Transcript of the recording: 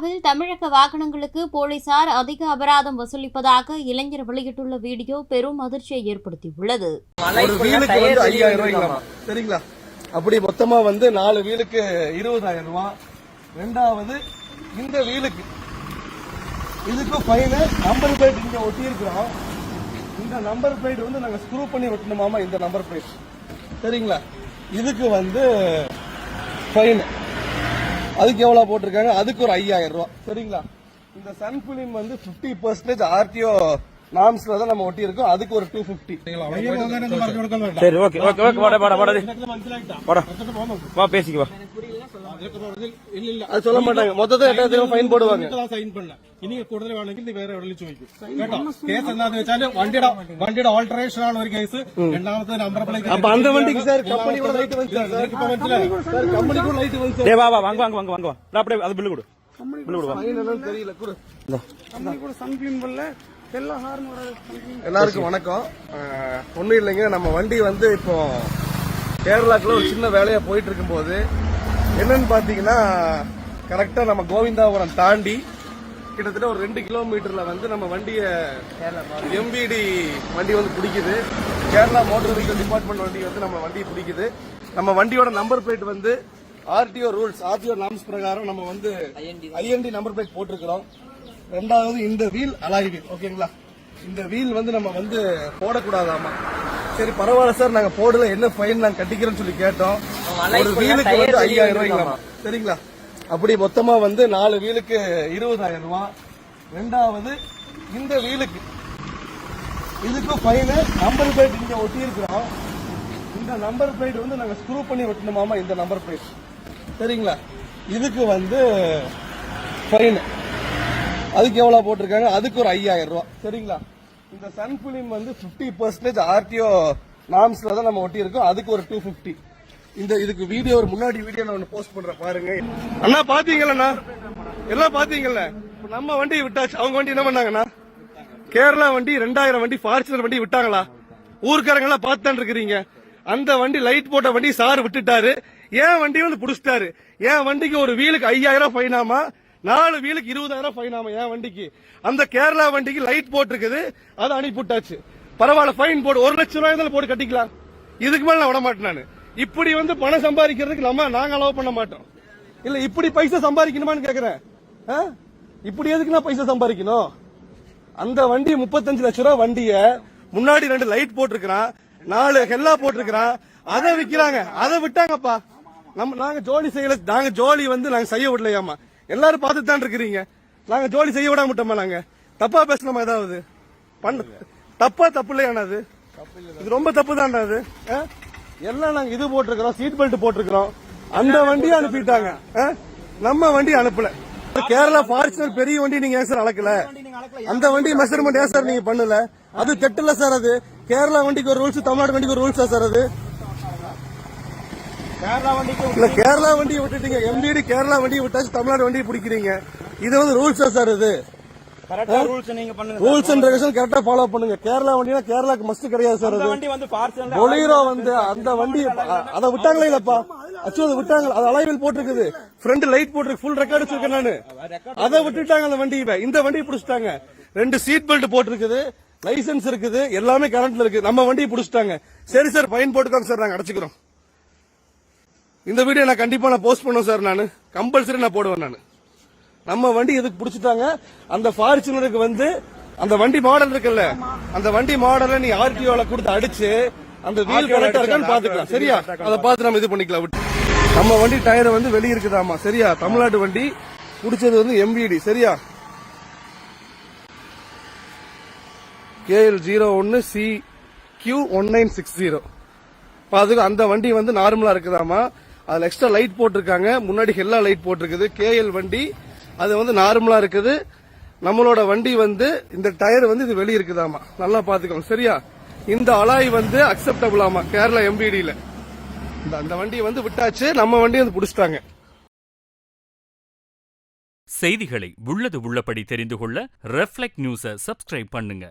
கேரளாவில் தமிழக வாகனங்களுக்கு போலீசார் அதிக அபராதம் வசூலிப்பதாக இளைஞர் வெளியிட்டுள்ள வீடியோ பெரும் அதிர்ச்சியை ஏற்படுத்தியுள்ளது. ஒரு வீலுக்கு வந்து ஐயாயிரம் ரூபாய்ங்களாமா சரிங்களா? அப்படி மொத்தமா வந்து நாலு வீலுக்கு இருபதாயிரம் ரூபாய் ரெண்டாவது இந்த வீலுக்கு இதுக்கு ஃபைனு நம்பர் பிளேட் இங்க ஒட்டி இருக்கிறோம் இந்த நம்பர் பிளேட் வந்து நாங்க ஸ்க்ரூ பண்ணி ஒட்டணுமாமா இந்த நம்பர் பிளேட் சரிங்களா? இதுக்கு வந்து ஃபைன் அதுக்கு எவ்வளோ போட்டிருக்காங்க? அதுக்கு ஒரு ஐயாயிரம் ரூபா சரிங்களா? இந்த சன் ஃபிலிம் வந்து 50% பர்சன்டேஜ் ஆர்டிஓ நாம்ஸ்ல தான் நம்ம ஒட்டி இருக்கோம் அதுக்கு ஒரு டூ ஃபிஃப்டி சரி ஓகே ஓகே ஓகே வாடா வாடா வாடா வாடா. வா பேசிக்கு வா. சொல்ல மாட்டாங்க. மொத்தத்தை எட்டாயிரத்தி ஃபைன் போடுவாங்க. സൈൻ பண்ணல ഇനി കൂടുതൽ വേണമെങ്കിൽ നീ വേറെ എവിടെ ചോദിക്കും കേട്ടോ കേസ് എന്താന്ന് വെച്ചാല് വണ്ടിയുടെ വണ്ടിയുടെ ഓൾട്ടറേഷൻ ആണ് ഒരു കേസ് രണ്ടാമത്തെ அப்ப அந்த வண்டிக்கு சார் கம்பெனி கூட லைட் வந்து சார். മനസ്സിലായി சார் கம்பெனி கூட லைட் வந்து டேய் வா வா வாங்க வாங்க வாங்க வாங்க வா. அப்படியே அது பில்லு கொடு. பில்லு கொடு வா. என்னன்னு தெரியல. கூட. கம்பெனி கூட சன் பண்ணல எல்லாருக்கும் வணக்கம். ஒண்ணும் இல்லைங்க நம்ம வண்டி வந்து இப்போ கேரளாக்குள்ள ஒரு சின்ன வேலையா போயிட்டு இருக்கும்போது என்னன்னு பாத்தீங்கன்னா கரெக்டா நம்ம கோவிந்தாபுரம் தாண்டி கிட்டத்தட்ட ஒரு ரெண்டு கிலோமீட்டர்ல வந்து நம்ம வண்டிய எம்பிடி வண்டி வந்து பிடிக்குது. கேரளா மோட்டார் வெஹிக்கல் டிபார்ட்மெண்ட் வண்டி வந்து நம்ம வண்டி பிடிக்குது. நம்ம வண்டியோட நம்பர் பிளேட் வந்து ஆர்டிஓ ரூல்ஸ் ஆர்டிஓ நாம்ஸ் பிரகாரம் நம்ம வந்து ஐஎன்டி நம்பர் பிளேட் போட்டிருக்கிறோம். ரெண்டாவது இந்த வீல் அலாய் வீல் ஓகேங்களா இந்த வீல் வந்து நம்ம வந்து போடக்கூடாதாமா சரி பரவாயில்ல சார் நாங்க போடல என்ன ஃபைன் நாங்க கட்டிக்கிறோம்னு சொல்லி கேட்டோம். ஒரு வீலுக்கு வந்து ஐயாயிரம் ரூபாய்ங்களாமா சரிங்களா? அப்படி மொத்தமா வந்து நாலு வீலுக்கு இருபதாயிரம் ரூபாய் ரெண்டாவது இந்த வீலுக்கு இதுக்கு ஃபைனு நம்பர் பிளேட் இங்க ஒட்டி இருக்கிறோம் இந்த நம்பர் பிளேட் வந்து நாங்க ஸ்க்ரூ பண்ணி ஒட்டணுமாமா இந்த நம்பர் பிளேட் சரிங்களா? இதுக்கு வந்து ஃபைன் அதுக்கு எவ்வளோ போட்டிருக்காங்க? அதுக்கு ஒரு ஐயாயிரம் ரூபா. சரிங்களா? இந்த சன் ஃபிலிம் வந்து 50% பர்சன்டேஜ் ஆர்டிஓ நாம்ஸ்ல தான் நம்ம ஒட்டி இருக்கோம் அதுக்கு ஒரு டூ ஃபிஃப்டி இந்த இதுக்கு வீடியோ ஒரு முன்னாடி வீடியோ நான் ஒன்று போஸ்ட் பண்றேன் பாருங்க. அண்ணா பாத்தீங்களா எல்லாம் பாத்தீங்கல்ல? இப்போ நம்ம வண்டி விட்டாச்சு. அவங்க வண்டி என்ன பண்ணாங்கண்ணா? கேரளா வண்டி ரெண்டாயிரம் வண்டி ஃபார்ச்சுனர் வண்டி விட்டாங்களா? ஊர்க்காரங்க எல்லாம் பார்த்துதான் இருக்கிறீங்க. அந்த வண்டி லைட் போட்ட வண்டி சார் விட்டுட்டாரு. ஏன் வண்டி வந்து புடிச்சிட்டாரு. ஏன் வண்டிக்கு ஒரு வீலுக்கு ஐயாயிரம் ஃபைனாமா நாலு வீலுக்கு இருபதாயிரம் ஃபைன் ஆமா என் வண்டிக்கு. அந்த கேரளா வண்டிக்கு லைட் போட்டிருக்குது. அதை அனுப்பிவிட்டாச்சு. பரவாயில்ல ஃபைன் போடு. ஒரு லட்சம் ரூபாய் இருந்தாலும் போட்டு கட்டிக்கலாம். இதுக்கு மேல நான் விட மாட்டேன் நான். இப்படி வந்து பணம் சம்பாதிக்கிறதுக்கு நம்ம நாங்க அலோவ் பண்ண மாட்டோம். இல்ல இப்படி பைசா சம்பாதிக்கணுமான்னு கேக்குறேன். ஆ? இப்படி எதுக்கு நான் பைசா சம்பாதிக்கணும்? அந்த வண்டி முப்பத்தஞ்சு லட்ச ரூபா வண்டிய முன்னாடி ரெண்டு லைட் போட்டிருக்கிறான். நாலு ஹெல்லா போட்டிருக்கிறான். அதை விக்கிறாங்க. அதை விட்டாங்கப்பா. நம்ம நாங்க ஜோலி செய்யல நாங்க ஜோலி வந்து நாங்க செய்ய விடலையாமா எல்லாரும் பார்த்து தான் இருக்கிறீங்க. நாங்க ஜோலி செய்ய விட மாட்டோமா நாங்க? தப்பா பேசணுமா ஏதாவது? பண்ண தப்பா தப்பு இல்லையாண்ணா அது? இது ரொம்ப தப்பு தான்டா அது ஆ? எல்லாம் நாங்க இது போட்டிருக்கிறோம் சீட் பெல்ட் போட்டிருக்கிறோம். அந்த வண்டியை அனுப்பிட்டாங்க ஆ? நம்ம வண்டி அனுப்பல. கேரளா ஃபார்ச்சுனர் பெரிய வண்டி நீங்க ஏன் சார் அளக்கல அந்த வண்டி மெஷர்மெண்ட் ஏன் சார் நீங்க பண்ணல? அது தெட்டுல சார் அது. கேரளா வண்டிக்கு ஒரு ரூல்ஸ் தமிழ்நாடு வண்டிக்கு ஒரு ரூல்ஸா சார் அது. இல்ல கேரளா வண்டியை விட்டுட்டீங்க. எம்டிடி கேரளா வண்டியை விட்டாச்சு தமிழ்நாடு வண்டியை பிடிக்கிறீங்க. இது வந்து ரூல்ஸா சார் இது? ரூல்ஸ் அண்ட் ரெகுலேஷன் கரெக்டா ஃபாலோ பண்ணுங்க. கேரளா வண்டினா கேரளாக்கு மஸ்ட் கிடையாது சார் அது. வண்டி பொலீரோ வந்து அந்த வண்டி அதை விட்டாங்களே இல்லப்பா ஆக்சுவலி விட்டாங்க அது அலைவில் போட்டிருக்குது. ஃப்ரண்ட் லைட் போட்டிருக்கு. ஃபுல் ரெக்கார்டு வச்சிருக்கேன் நானு. அதை விட்டுட்டாங்க அந்த வண்டியை இந்த வண்டியை பிடிச்சிட்டாங்க. ரெண்டு சீட் பெல்ட் போட்டிருக்குது. லைசென்ஸ் இருக்குது. எல்லாமே கரண்ட்ல இருக்கு. நம்ம வண்டியை பிடிச்சிட்டாங்க. சரி சார் ஃபைன் போட்டுக்கோங்க சார். நாங்க அடைச்சுக்கிறோம். இந்த வீடியோ நான் கண்டிப்பா நான் போஸ்ட் பண்ணுவேன் சார் நான். கம்பல்சரி நான் போடுவேன் நான். நம்ம வண்டி எதுக்கு பிடிச்சிட்டாங்க? அந்த ஃபார்ச்சுனருக்கு வந்து அந்த வண்டி மாடல் இருக்குல்ல அந்த வண்டி மாடலை நீ ஆர்டிஓல கொடுத்து அடிச்சு அந்த வீல் கரெக்டா இருக்கான்னு பாத்துக்கலாம் சரியா? அதை பார்த்து நம்ம இது பண்ணிக்கலாம். விட்டு. நம்ம வண்டி டயர் வந்து வெளிய இருக்குதாமா சரியா? தமிழ்நாட்டு வண்டி பிடிச்சது வந்து எம்பிடி சரியா? கேஎல் ஜீரோ ஒன்னு C Q one nine six zero அதுக்கு அந்த வண்டி வந்து நார்மலா இருக்குதாமா அதுல எக்ஸ்ட்ரா லைட் போட்டிருக்காங்க. முன்னாடி ஹெல்லா லைட் போட்டிருக்குது. கேஎல் வண்டி. அது வந்து நார்மலா இருக்குது. நம்மளோட வண்டி வந்து இந்த டயர் வந்து இது வெளியே இருக்குதாமா நல்லா பாத்துக்கோங்க. சரியா? இந்த அலாய் வந்து அக்செப்டபிள் ஆமா கேரளா எம்பிடியில இந்த அந்த வண்டியை வந்து விட்டாச்சு. நம்ம வண்டி வந்து புடிச்சிட்டாங்க. செய்திகளை உள்ளது உள்ளபடி தெரிந்து கொள்ள ரெஃப்ளெக்ட் நியூஸை சப்ஸ்கிரைப் பண்ணுங்க.